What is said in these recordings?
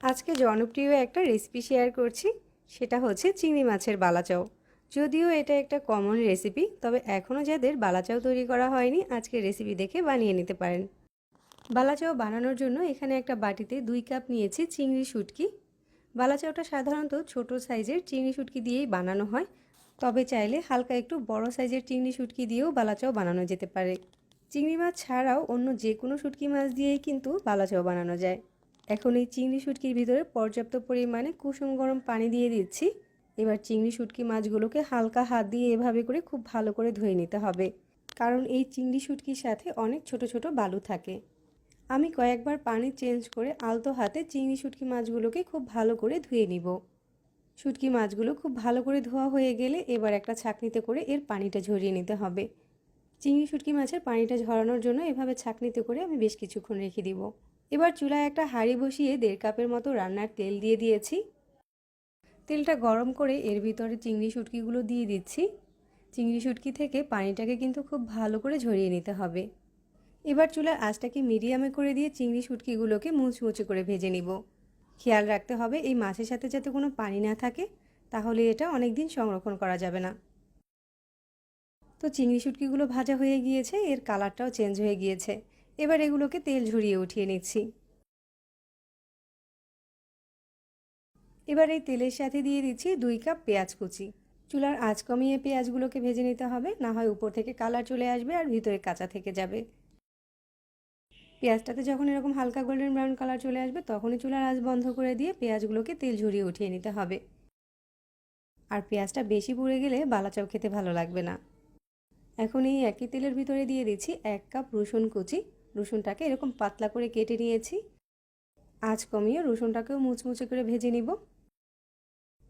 আজকে জনপ্রিয় একটা রেসিপি শেয়ার করছি, সেটা হচ্ছে চিংড়ি মাছের বালাচাও। যদিও এটা একটা কমন রেসিপি তবে এখনও যাদের বালাচাও তৈরি করা হয়নি, আজকে রেসিপি দেখে বানিয়ে নিতে পারেন। বালাচাও বানানোর জন্য এখানে একটা বাটিতে দুই কাপ নিয়েছি চিংড়ি শুটকি। বালাচাওটা সাধারণত ছোট সাইজের চিংড়ি শুটকি দিয়েই বানানো হয়, তবে চাইলে হালকা একটু বড় সাইজের চিংড়ি শুটকি দিয়েও বালাচাও বানানো যেতে পারে। চিংড়ি মাছ ছাড়াও অন্য যে কোনো শুটকি মাছ দিয়েই কিন্তু বালাচাও বানানো যায়। এখন এই চিংড়ি শুটকির ভিতরে পর্যাপ্ত পরিমাণে কুসুম গরম পানি দিয়ে দিচ্ছি। এবার চিংড়ি শুটকি মাছগুলোকে হালকা হাত দিয়ে এভাবে করে খুব ভালো করে ধুয়ে নিতে হবে। কারণ এই চিংড়ি শুটকির সাথে অনেক ছোট ছোট বালু থাকে। আমি কয়েকবার পানি চেঞ্জ করে আলতো হাতে চিংড়ি শুটকি মাছগুলোকে খুব ভালো করে ধুয়ে নিব। শুটকি মাছগুলো খুব ভালো করে ধোয়া হয়ে গেলে এবার একটা ছাকনিতে করে এর পানিটা ঝরিয়ে নিতে হবে। চিংড়ি শুটকি মাছের পানিটা ঝরানোর জন্য এভাবে ছাকনিতে করে আমি বেশ কিছুক্ষণ রেখে দিব। এবার চুলায় একটা হাঁড়ি বসিয়ে দেড় কাপের মতো রান্নার তেল দিয়ে দিয়েছি। তেলটা গরম করে এর ভিতরে চিংড়ি শুটকিগুলো দিয়ে দিচ্ছি। চিংড়ি শুটকি থেকে পানিটাকে কিন্তু খুব ভালো করে ঝরিয়ে নিতে হবে। এবার চুলার আঁচটাকে মিডিয়ামে করে দিয়ে চিংড়ি শুটকিগুলোকে মুচমুচে করে ভেজে নিব। খেয়াল রাখতে হবে এই মাছের সাথে যাতে কোনো পানি না থাকে, তাহলে এটা অনেক দিন সংরক্ষণ করা যাবে না। তো চিংড়ি শুটকিগুলো ভাজা হয়ে গিয়েছে, এর কালারটাও চেঞ্জ হয়ে গিয়েছে। এবার এগুলোকে তেল ঝরিয়ে উঠিয়ে নিচ্ছি। এবার এই তেলের সাথে দিয়ে দিচ্ছি দুই কাপ পেঁয়াজ কুচি। চুলার আঁচ কমিয়ে পেঁয়াজগুলোকে ভেজে নিতে হবে, না হয় উপর থেকে কালার চলে আসবে আর ভিতরে কাঁচা থেকে যাবে। পেঁয়াজটাতে যখন এরকম হালকা গোল্ডেন ব্রাউন কালার চলে আসবে, তখনই চুলার আঁচ বন্ধ করে দিয়ে পেঁয়াজগুলোকে তেল ঝরিয়ে উঠিয়ে নিতে হবে। আর পেঁয়াজটা বেশি পুড়ে গেলে বালাচাও খেতে ভালো লাগবে না। এখন এই একই তেলের ভিতরে দিয়ে দিচ্ছি এক কাপ রসুন কুচি। রসুনটাকে এরকম পাতলা করে কেটে নিয়েছি। আঁচ কমিয়ে রসুনটাকেও মুচমুচে করে ভেজে নিব।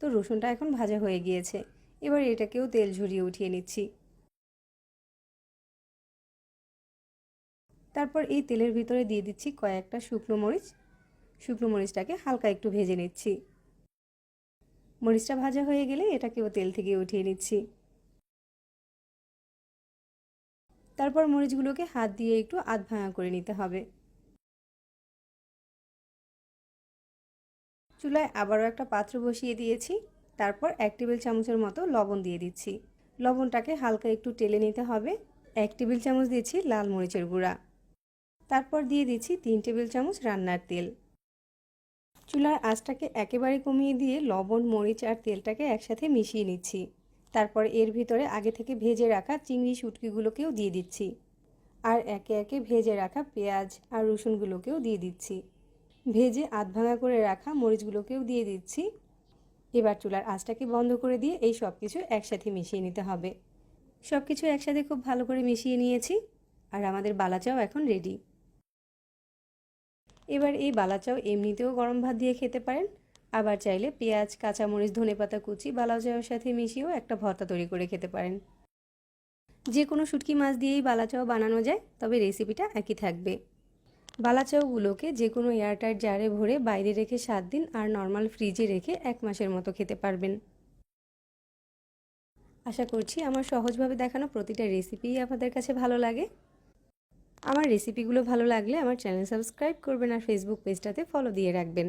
তো রসুনটা এখন ভাজা হয়ে গিয়েছে। এবার এটাকেও তেল ঝরিয়ে উঠিয়ে নিচ্ছি। তারপর এই তেলের ভিতরে দিয়ে দিচ্ছি কয়েকটা শুকনো মরিচ। শুকনো মরিচটাকে হালকা একটু ভেজে নিচ্ছি। মরিচটা ভাজা হয়ে গেলে এটাকেও তেল থেকে উঠিয়ে নিচ্ছি। তারপর মরিচগুলোকে হাত দিয়ে একটু আধ ভাঙা করে নিতে হবে। চুলায় আবারও একটা পাত্র বসিয়ে দিয়েছি, তারপর এক টেবিল চামচের মতো লবণ দিয়ে দিচ্ছি। লবণটাকে হালকা একটু টেলে নিতে হবে। এক টেবিল চামচ দিচ্ছি লাল মরিচের গুঁড়া। তারপর দিয়ে দিচ্ছি তিন টেবিল চামচ রান্নার তেল। চুলার আঁচটাকে একেবারে কমিয়ে দিয়ে লবণ, মরিচ আর তেলটাকে একসাথে মিশিয়ে নিচ্ছি। তারপর এর ভিতরে আগে থেকে ভেজে রাখা চিংড়ি শুটকিগুলোকেও দিয়ে দিচ্ছি। আর একে একে ভেজে রাখা পেঁয়াজ আর রসুনগুলোকেও দিয়ে দিচ্ছি। ভেজে আধ ভাঙা করে রাখা মরিচগুলোকেও দিয়ে দিচ্ছি। এবার চুলার আঁচটাকে বন্ধ করে দিয়ে এই সব কিছু একসাথে মিশিয়ে নিতে হবে। সব কিছু একসাথে খুব ভালো করে মিশিয়ে নিয়েছি আর আমাদের বালাচাও এখন রেডি। এবার এই বালাচাও এমনিতেও গরম ভাত দিয়ে খেতে পারেন। আবার চাইলে পেঁয়াজ, কাঁচামরিচ, ধনেপাতা, কুচি, বালাচাওয়ের সাথে মিশিয়েও একটা ভর্তা তৈরি করে খেতে পারেন। যে কোনো শুটকি মাছ দিয়েই বালাচাও বানানো যায়, তবে রেসিপিটা একই থাকবে। বালাচাওগুলোকে যে কোনো এয়ারটাইট জারে ভরে বাইরে রেখে সাত দিন আর নর্মাল ফ্রিজে রেখে এক মাসের মতো খেতে পারবেন। আশা করছি আমার সহজভাবে দেখানো প্রতিটা রেসিপিই আপনাদের কাছে ভালো লাগে। আমার রেসিপিগুলো ভালো লাগলে আমার চ্যানেল সাবস্ক্রাইব করবেন আর ফেসবুক পেজটাতে ফলো দিয়ে রাখবেন।